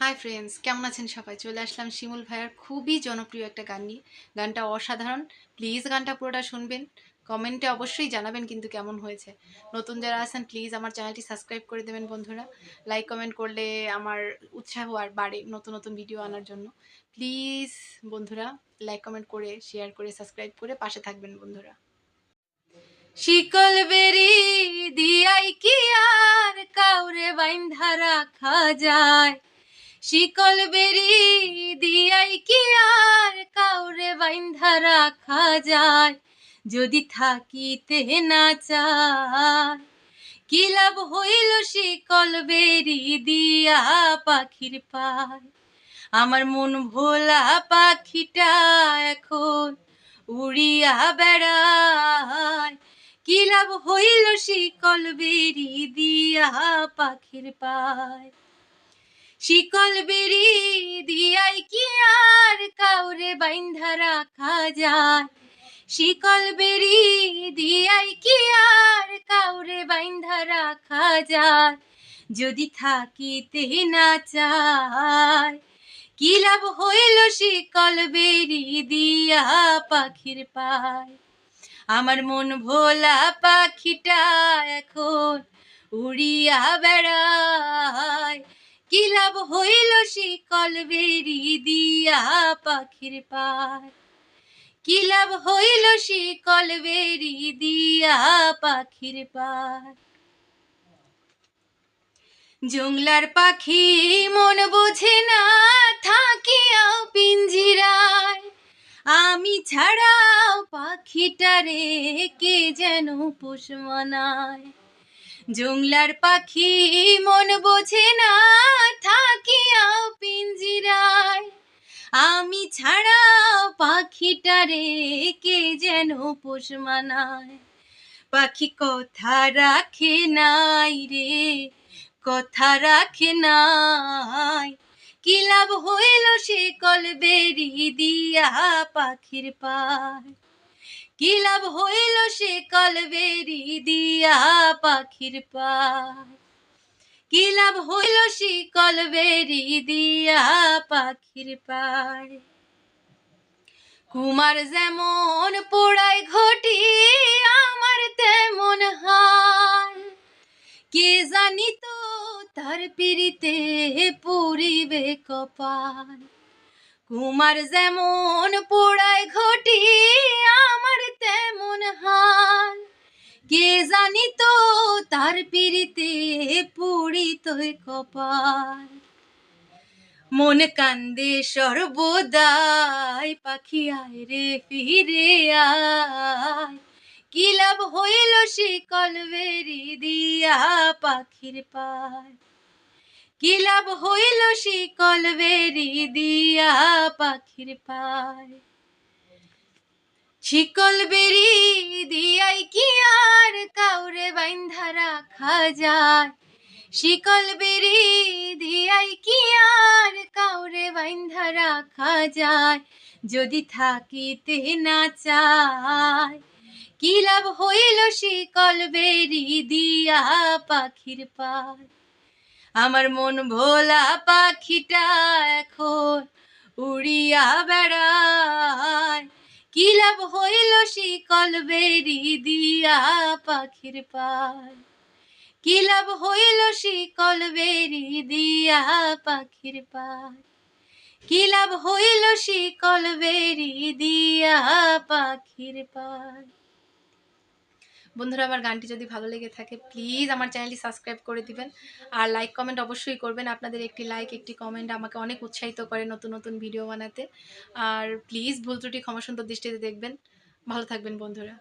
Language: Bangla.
হাই ফ্রেন্ডস কেমন আছেন সবাই? চলে আসলাম শিমুল ভাইয়ার খুবই জনপ্রিয় একটা গান নিয়ে। গানটা অসাধারণ। প্লিজ গানটা পুরোটা শুনবেন। কমেন্টে অবশ্যই জানাবেন কিন্তু কেমন হয়েছে। নতুন যারা আছেন প্লিজ আমার চ্যানেলটি সাবস্ক্রাইব করে দেবেন বন্ধুরা। লাইক কমেন্ট করলে আমার উৎসাহ আর বাড়ে নতুন নতুন ভিডিও আনার জন্য। প্লিজ বন্ধুরা লাইক কমেন্ট করে শেয়ার করে সাবস্ক্রাইব করে পাশে থাকবেন বন্ধুরা। শিকল বেরি দিয়াই কি আর কাউরে বাইন্ধা রাখা যায়? শিকল বেরি দিয়াই কি আর কাউরে বাইন্ধা রাখা যায়? যদি থাকিতে না চায়, কি লাভ হইল শিকল বেরি দিয়া পাখির পায়? আমার মন ভোলা পাখিটা এখন উড়িয়া বেড়ায়। কি লাভ হইল শিকল বেরি দিয়া পাখির পায়? শিকল বেরি দিয়াই কি আর কাউরে বাইন্ধা রাখা যায়? শিকল বেরি দিয়াই কি আর কাউরে বাইন্ধা রাখা যায়? যদি থাকিতে না চায়, কি লাভ হইল শিকল বেরি দিয়া পাখির পায়? আমার মন ভোলা পাখিটা এখন উড়িয়া বেড়ায়। কি লাভ হইল শিকল বেরি দিয়া পাখির পায়? কি লাভ হইল শিকল বেরি দিয়া পাখির পায়? জংলার পাখি মন বোঝে না থাকিয়াও পিঞ্জিরায়। আমি ছাড়াও পাখিটারে কে যেন পোষ মানায়? জংলার পাখি মন বোঝে না থাকিয়াও পিঞ্জিরায়। আমি ছাড়াও পাখিটারে কে যেন পোষ মানায়? পাখি কথা রাখে নাই রে, কথা রাখে নাই। কি লাভ হইল সে কল বেরি দিয়া পাখির পায়? কি লাভ হইল সে কল বেরি দিয়া পাখির পায় কি লাভ হইল সে কল বেরি দিয়া পাখির পায় কুমার যেমন পোড়ায় ঘটি, আমার তেমন হায় কে জানি তো তার পিড়িতে পুরিবে কপাল? কুমার যেমন পোড়ায় ঘটি, আমার তেমন হাল। কে জানি তো তার পিড়িতে পুরিত কপাল? মন কান্দে সর্বদাই, পাখি আয় রে, ফিরে আয়। কি লাভ হইল শিকল বেরি দিয়া পাখির পায়? কি লাভ হইল শিকল বেরি দিয়া পাখির পায়? শিকল বেরি দিয়াই কি আর কাউরে বাইন্ধা রাখা যায়? শিকল বেরি দিয়াই কি আর কাউরে বাইন্ধা রাখা যায়? যদি থাকিতে না চায়, কি লাভ হইল শিকল বেরি দিয়া পাখির পায়? আমার মন ভোলা পাখিটা এখন উড়িয়া বেড়ায়। কি লাভ হইল শিকল বেরি দিয়া পাখির পায়? কি লাভ হইল শিকল বেরি দিয়া পাখির পায়? কি লাভ হইল শিকল বেরি দিয়া পাখির পায়? বন্ধুরা, আমার গানটি যদি ভালো লেগে থাকে প্লিজ আমার চ্যানেলটি সাবস্ক্রাইব করে দিবেন। আর লাইক কমেন্ট অবশ্যই করবেন। আপনাদের একটি লাইক একটি কমেন্ট আমাকে অনেক উৎসাহিত করে নতুন নতুন ভিডিও বানাতে। আর প্লিজ ভুল ত্রুটি ক্ষমাসুন্দর দৃষ্টিতে দেখবেন। ভালো থাকবেন বন্ধুরা।